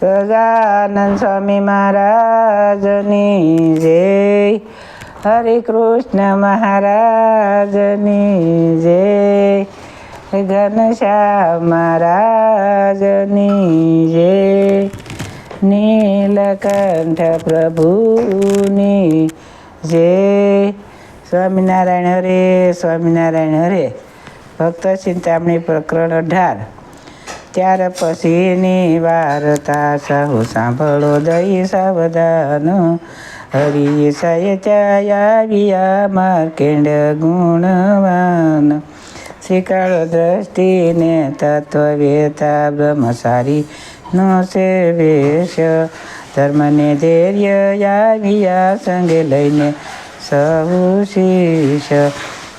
સજાનંદ સ્વામી મહારાજની જય હરે કૃષ્ણ મહારાજની જય ઘનશ્યામ મહારાજની જય નીલકંઠ પ્રભુની જય સ્વામિનારાયણ હરે સ્વામિનારાયણ હરે ભક્ત ચિંતામણી પ્રકરણ અઢાર ત્યાર પછીની વાર્તા સહુ સાંભળો દઈ સાવધાન. હરિ સયચાયા માર્કેન્ડ ગુણવાન. શિકાળ દ્રષ્ટિને તત્વવેતા બ્રહ્મસારી નો સેવેશ. ધર્મને ધૈર્ય આવ્યા, સંગે લઈને સહુ શીશ.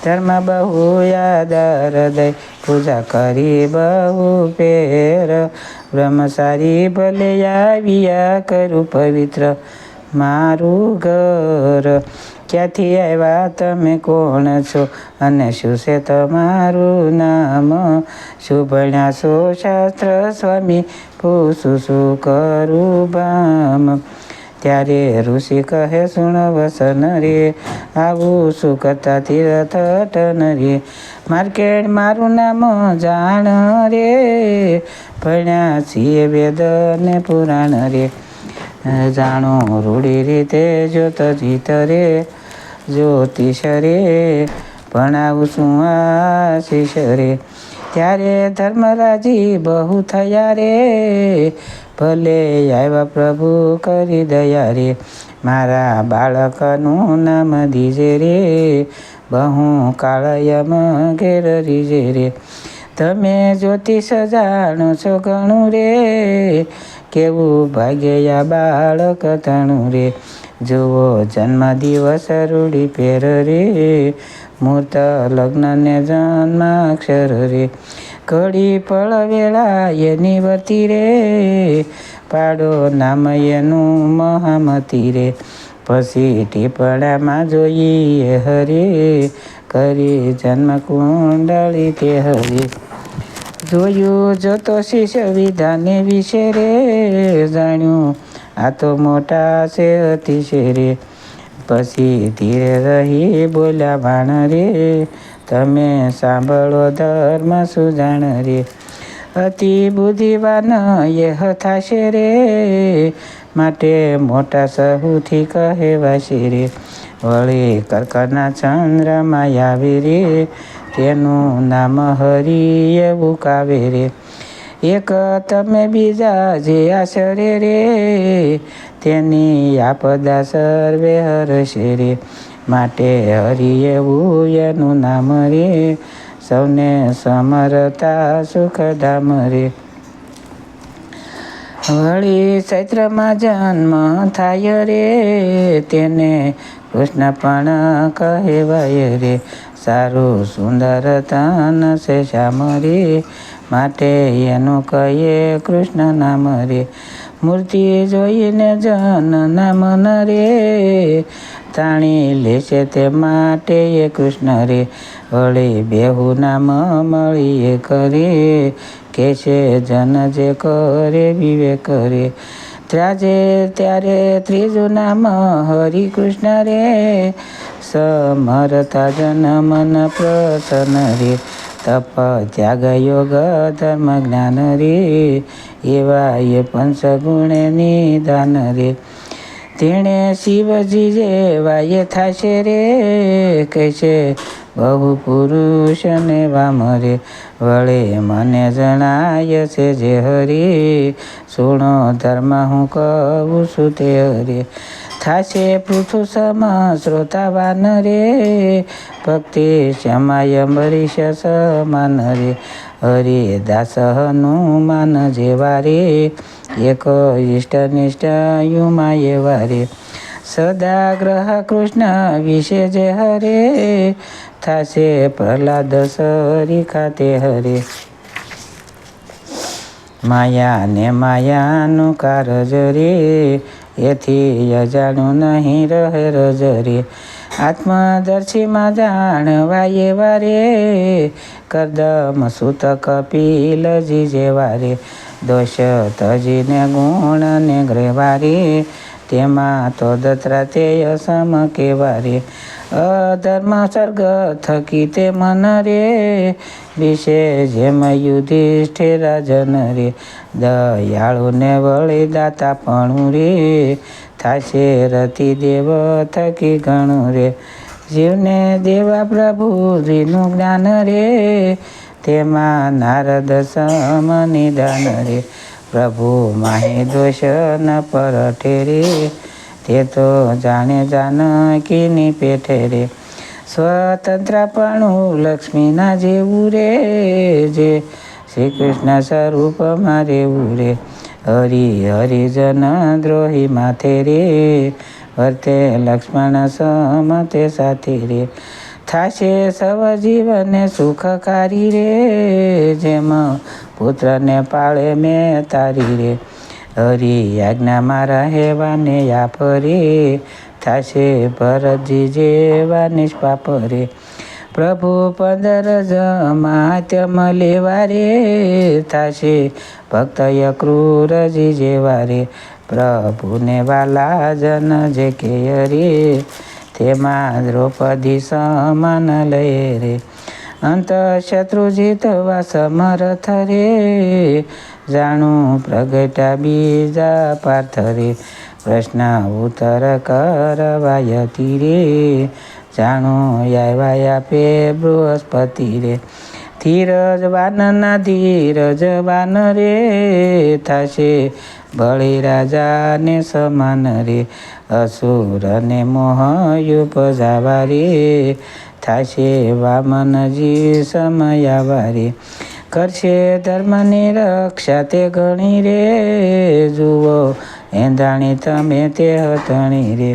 ધર્મ બહુ યાદ હૃદય પૂજા કરી બહુ પેર બ્રહ્મચારી ભલે આવ્યા કરું પવિત્ર. મારું ઘર. ક્યાંથી આવ્યા તમે કોણ છો? અને શું છે તમારું નામ? શું ભણ્યા છો શાસ્ત્ર સ્વામી? પૂછું શું કરું બામ ત્યારે ઋષિ કહે, સુણ વસન રે, આવું શું કરતા તીરથ ટન રે. માર્કેટ મારું નામ જાણ રે, ભણ્યા છીએ વેદ ને પુરાણ રે. જાણો રૂડી રીતે જોત જીત રે, જ્યોતિષ રે, ભણાવું શું આશીષ રે. ત્યારે ધર્મરાજી બહુ થયા રે ભલે આવ્યા પ્રભુ કરી દયા રે. મારા બાળકનું નામ દીજે રે. બહુ કાળયમ ઘેર રીજે રે. તમે જ્યોતિષ જાણો છો ઘણું રે. કેવું ભાગ્યા બાળક તણું રે. જુઓ જન્મ દિવસ રૂડી પેર રે. મૂર્ત લગ્નને જન્માક્ષર રે. ઘડી પળ વેળા એની વતી રે. પાડો નામ એનું મહામતી રે. પછી ટીપડામાં જોઈએ હરે. કરી જન્મ કુંડળી તે હરે. જોયું જોતો શિષ્ય વિધાને વિશે રે જાણ્યું આ તો મોટા છે અતિશય રે પછી ધીરે રહી બોલ્યા ભાણ રે તમે સાંભળો ધર્મ સુજાણ રે. અતિ બુદ્ધિવાન એ થશે રે. માટે મોટા સહુથી કહેવાશે રે. વળી કર્કના ચંદ્રમાં આવી રે. તેનું નામ હરિ એવું કાવે રે. એક તમે બીજા જે આશરે રે, તેની આપદા સર્વે હરશે રે. માટે હરી એવું એનું નામ રે, સૌને સમરતા સુખધામ રે. વળી ચૈત્રમાં જન્મ થાય રે, તેને કૃષ્ણ પણ કહેવાય રે. સારું સુંદર તન છે શ્યામ રે. માટે એનું કહીએ, કૃષ્ણ નામ રે, મૂર્તિ જોઈને જન નામ ન રે તાણી લેશે તે માટે એ કૃષ્ણ રે, વળી બેહુ નામ મળીએ કરે, કે છે જન જે કરે વિવેક રે, ત્રાજે ત્યારે ત્રીજું નામ હરિ કૃષ્ણ રે, સમરતા જન મન પ્રસન્ન રે તપ ત્યાગ યોગ ધર્મ જ્ઞાન રે એવા એ પંચગુણે નિદાન રે તેણે શિવજી જેવા એ થશે રે, કહેશે બહુ પુરુષ ને વામ રે વળે મને જણાય છે જે હરી, સુણો ધર્મ હું કહું છું તે હરે. થાશે પૃથુ સમ શ્રોતાવાન રે ભક્તિ શ્યમાય અમરીશ સમાન રે હરે દાસ હનુમાન જેવા રે એક ઇષ્ટ નિષ્ઠ યુમા એવા રે સદા ગ્રહ કૃષ્ણ વિશે જે હરે થાશે પ્રહલાદ સરી ખાતે હરે માયા ને માયાનું કારજ રે એથી અજાણું નહીં રહે રજ રે આત્મદર્શીમાં જાણવા એવા રે કરદમ સુત કપિલજી જેવા રે દોષ તજીને ગુણ ને ગ્રેવારી તેમાં તો દત્રાતેય સમ કેવારે. અધર્મ સર્ગ થકી તે મન રે વિશે જેમ યુધિષ્ઠિર જન રે દયાળુને વળી દાતા પણ રે થાશે રતિ દેવ થકી ઘણું રે જીવને દેવા પ્રભુજીનું જ્ઞાન રે તેમાં નારદ સમ નિદાન રે પ્રભુ માહી દોષ ન પર ઠેરે તે તો જાણે જાનકીની પેઠે રે. સ્વતંત્રપણું લક્ષ્મીના જેવું રે, જે શ્રી કૃષ્ણ સ્વરૂપમાં રેવું રે. હરિ હરિજન દ્રોહી માથે રે, વર્તે લક્ષ્મણ સમતે સાથે રે. થાશે સવ જીવને સુખકારી રે, જેમાં પુત્રને પાળે મેં તારી રે. હરિ આજ્ઞામાં રહેવાને યાપરે થાશે ભરતજી જેવા નિષ્પાપ રે પ્રભુ પંદર જમાત્યમ લેવા રે થાશે ભક્તય ક્રૂરજી જેવા રે પ્રભુને વાલા જન જે કે રે તેમાં દ્રૌપદી સમાન લય રે અંત શત્રુ જીતવા સમર્થ રે જાણું પ્રગટા બીજા પાર્થ રે પ્રશ્ન ઉત્તર કરવાયતી રે જાણું આવ્યા આપે બૃહસ્પતિ રે ધીરજવાનના ધીરજવાન રે થશે બળી રાજાને સમાન રે અસુરને મોહયુપજાવા રે થાશે વામનજી સમયા રે કરશે ધર્મની રક્ષા તે ગણી રે, જુઓ એંધાણી તમે તે હતણી રે.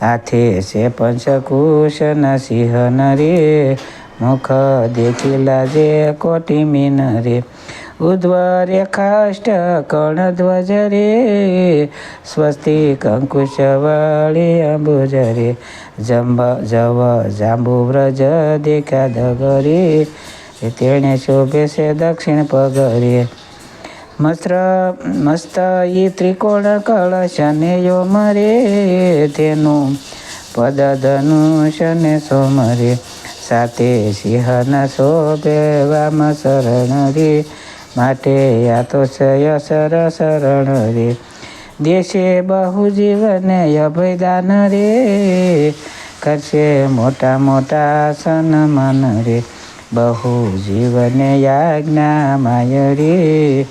હાથે છે પંચકુશના સિંહન રે, મુખ દેખી લાજે કોટી મીન રે. ઉદ્વ રેખાષ્ટ કણ ધ્વજ રે સ્વસ્તિ કંકુશવાળી અંબુજ રે જંબ જવ જાંબુવ્રજ દેખા દગરે તેણે શોભે છે દક્ષિણ પગરે. મસ્ત્ર મસ્ત ઈ ત્રિકોણ કળશ ને યોમ રે તેનું પદ ધનુષ ને સોમરે, સાથે સિંહના શોભે વામ શરણ રે. માટે આ તો છય સર શરણ રે. દેશે બહુ જીવને અભયદાન રે. કરશે મોટા મોટા સન્માન રે. બહુ જીવને યાજ્ઞા માય રે.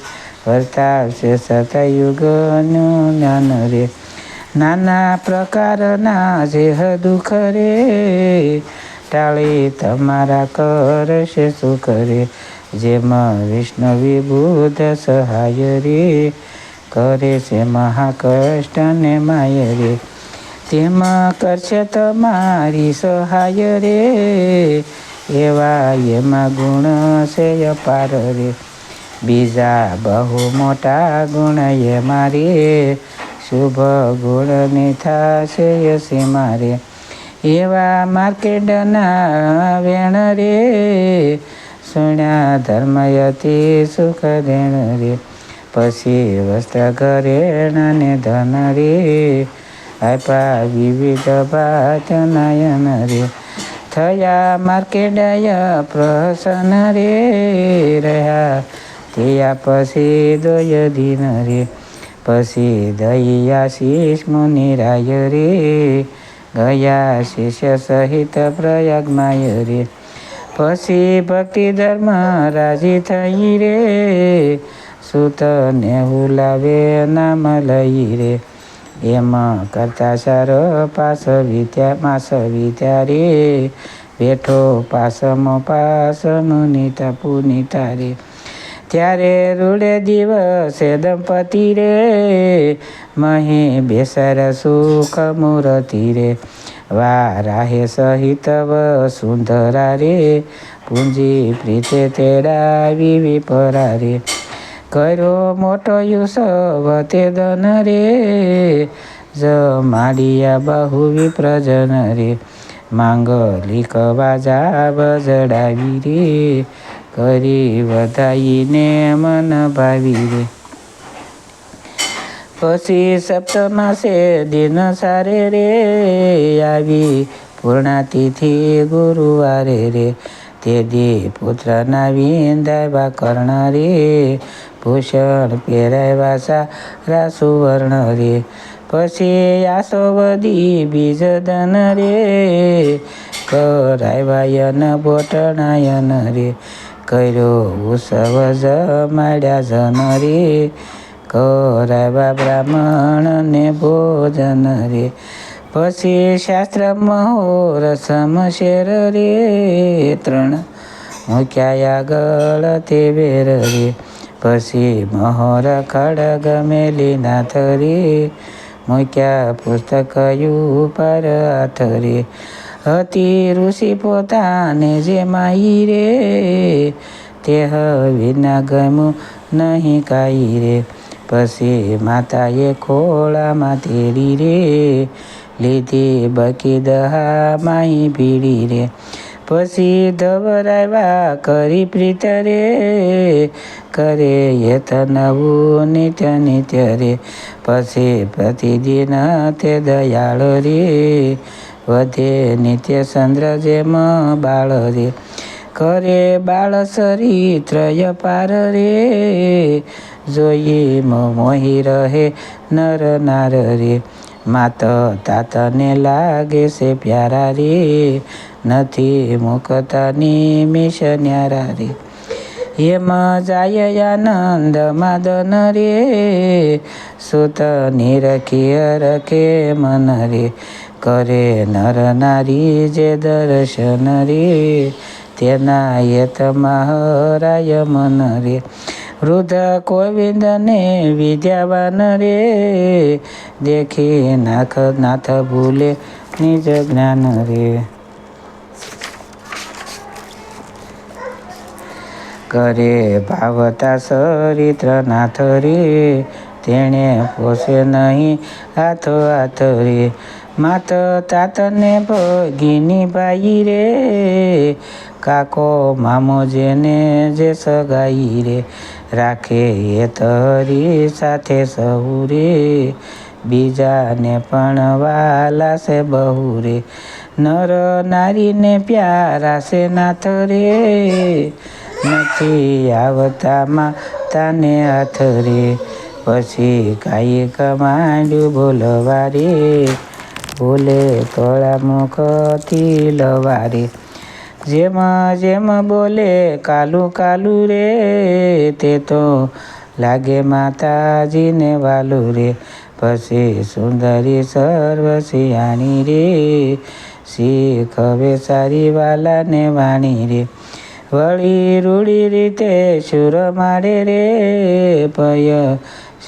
વર્તાવશે સતયુગનું જ્ઞાન રે. નાના પ્રકારના જેહ દુઃખ રે. ટાળી તમારા કરશે સુખ રે. જેમાં વિષ્ણુ બુધ સહાય રે, કરે છે મહાકષ્ટ ને માય રે. તેમાં કરશે તમારી સહાય રે એવા એમાં ગુણ છે અપાર રે. બીજા બહુ મોટા ગુણ એ મારે, શુભ ગુણની થશે યસી મારે. એવા માર્કેટના વેણ રે સુણ્યા ધર્મયતી સુખ દેણ રે પછી વસ્ત્ર ઘરેણ ને ધન રે આપ્યા વિવિધ ભાત નયન રે થયા માર્કેડય પ્રસન્ન રે રહ્યા થયા પછી દોય દિન રે પછી દયાશીષ મુનિ રાય રે ગયા શિષ્ય સહિત પ્રયાગમાય રે પછી ભક્તિ ધર્મ રાજી થઈ રે. સૂતને હુલાવે, નામ લઈ રે. એમાં કરતા સાર પાસ વિદ્યા માસ વિદ્યા રે. બેઠો પાસમો પાસ મુનિતા પુનિતા રે. ત્યારે રૂડે દિવસે દંપતિ રે મહી બેસર સુખ મૂર્તિ રે વા રાહે સહિત સુંદરા રે પૂંજી પ્રીતે તેડાવી વિપરા રે કર્યો મોટો યુસવ તે દન રે જ માડિયા બહુ વિપ્રજન રે માંગલિક બાજા બજડાવી રે કરી વધાઈને મન ભાવી રે પછી સપ્તમાસે દિન સારે રે આવી પૂર્ણાતિથિ ગુરુવારે રે તે દી પુત્રના વિંદાવ્યા કર્ણ રે ભૂષણ પહેરાવ્યા સારા સુવર્ણ રે પછી આસોવદી બીજદન રે કરાવ્યાયન બોટણાયન રે કર્યો ઉત્સવ જમાડ્યા જન રે કરાવ્યા બ્રાહ્મણને ભોજન રે પછી શાસ્ત્ર મહોર સમશેર રે ત્રણ મૂક્યા આગળ તે વેર રે પછી મહોર ખડગ મેલી નાથ રે મૂક્યા પુસ્તક ઉપર હાથ રે હતી ઋષિ પોતાને જે માઈ રે, તે વિના ગમ્યું નહીં કાઈ રે. પછી માતાએ ખોળામાં તેડી રે, લીધી બકી દહા માહી પીડી રે. પછી ધવરાવ્યા કરી પ્રીત રે, કરે યત નવું નિત્ય નિત્ય રે. પછી પ્રતિદિન તે દયાળ રે. વધે નિત્ય ચંદ્ર જેમ બાળ રે. કરે બાળ ત્રય પાર રે. જોઈએ મોહી રહે નર નાર રે. માત તાતને લાગે છે પ્યારા રે. નથી મુકતા નિમિષ ન્યારા રે. હેમ જાય આનંદ માદન રે. સુત નિરખી રખે મન રે. કરે નર નારી જે દર્શન રે તેના યતમાં હરાય મન રે. વૃદ્ધ ગોવિંદને વિદ્યાવાન રે, દેખી નાખ નાથ ભૂલે નિજ જ્ઞાન રે. કરે ભાવતા ચરિત્ર નાથ રે, તેણે પોષે નહીં હાથ હાથ રે. માત તાતને ભગીની બાઈ રે, કાકો મામો જેને જે સગાઈ રે, રાખે એ તરી સાથે સહુ રે, બીજાને પણ વાલા છે બહુ રે. નર નારીને પ્યારા છે નાથ રે, નથી આવતા માતાને હાથ રે. પછી કાંઈ કમાંડ્યું બોલવા રે બોલે કળા મુખથી લવારે. જેમ જેમ બોલે, કાલું કાલું રે, તે તો લાગે માતાજીને વાલું રે. પછી સુંદરી સર્વ સિયાણી રે, શીખ હવે સારી વાલાને વાણી રે. વળી રૂડી રીતે સુર મારે રે પય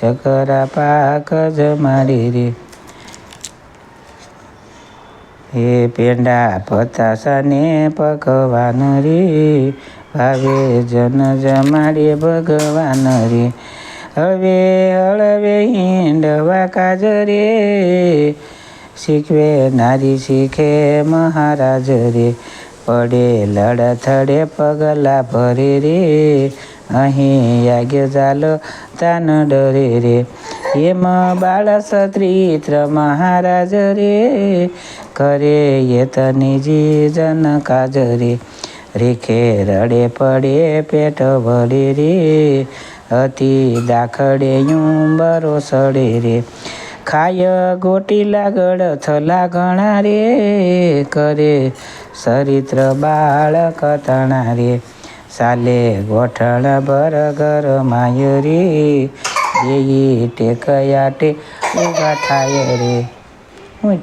શકરા પાક જ મારી રે. હે પેંડા પતાસાને પકવાન રે, ભાવે જન જમાડે ભગવાન રે. હવે હળવે હિંડવા કાજ રે, શીખવે નારી, શીખે મહારાજ રે. પડે લડથડે પગલા ભરે રે, અહીં યાગ્ય ચાલો તાન ડરે રે. એમ બાળ સત્રિત્ર મહારાજ રે કરે એ તનીજી જન કાજ રે રેખે રડે પડે પેટ વળે રે અતિ દાખડે યુંબરો સડે રે ખાય ગોટી લાગડ થલા ઘણા રે કરે ચરિત્ર બાળક તણા રે સાલે ગોઠણ ભર ઘર માયરી રે ટેકયા ટે ઊભા થાય રે હું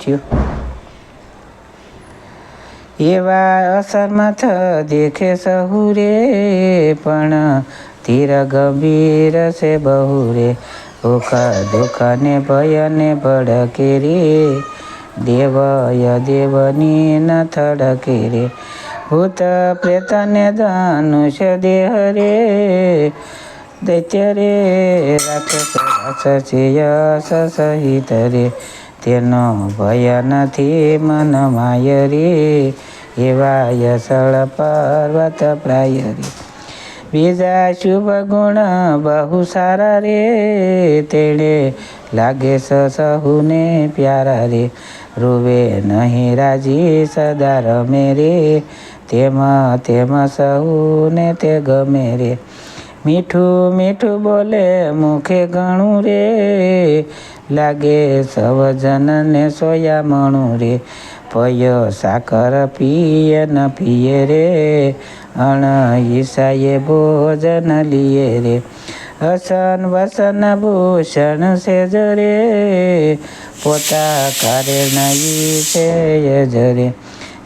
એવા અસરમાં થ દેખે સહુરે, પણ ધીર ગંભીર છે બહુરે. ભૂખ ભયને ને ભય ને ભડકે રે, દેવય દેવની ન થડકે રે. ભૂત પ્રેત ને ધનુષ્ય દેહ રે, દૈત્ય રે, રાક્ષસ સહિત રે. તેનો ભય નથી મન માય રે એવા યસળ પર્વત પ્રાય રે બીજા શુભ ગુણ બહુ સારા રે. તેણે લાગે સહુને પ્યારા રે. રૂવે નહીં રાજી સદા રમે રે. તેમાં તેમાં સહુને તે ગમે રે. મીઠું મીઠું બોલે મુખે ઘણું રે. લાગે સવજનને સોયા મણું રે. પયો સાકર પીએ ન પીએ રે. અણ ઈસાએ ભોજન લીએ રે. હસન વસન ભૂષણ સેજ જરે પોતા કરે નહીં છે જરે.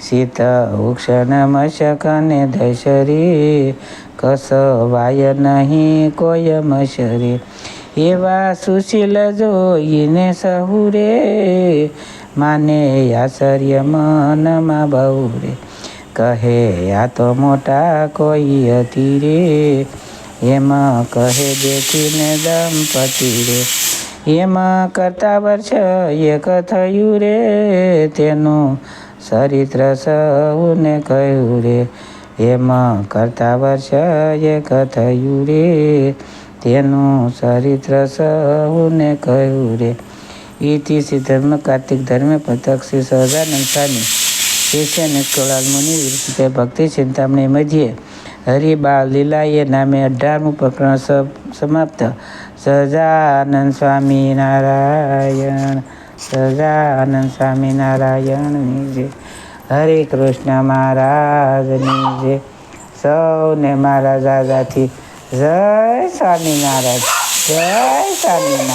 શીત ઉક્ષણ મશકને દશરી કસ વાય નહીં કોઈ મશરી. એવા સુશીલ જોઈને સહુ રે માને આશ્ચર્ય મનમાં બહુ રે કહે, આ તો મોટા કોઈ હતી રે એમાં કહે, દેખીને દંપતિ રે એમાં કરતા વર્ષ એક થયું રે, તેનું ચરિત્ર સૌને કહ્યું રે. એમાં કરતા વર્ષ એક થયું રે. તેનું ચરિત્ર સૌને કહ્યું રે. ઇતિ શ્રી ધર્મ કાર્તિક ધર્મ પતક શ્રી સહજાનંદ સ્વામી શિષ્ય નિષ્કલાલ મુનિ વિરુદ્ધ ભક્તિ, ચિંતામણી, મધ્યે હરિબાલ લીલાએ નામે અઢારમું પ્રકરણ સમાપ્ત. સહજાનંદ સ્વામી નારાયણ સહજાનંદ સ્વામી નારાયણની જય. હરે કૃષ્ણ મહારાજની જય. સૌને મારા દાદાથી જય સ્વામિનારાયણ જય સ્વામિનારાયણ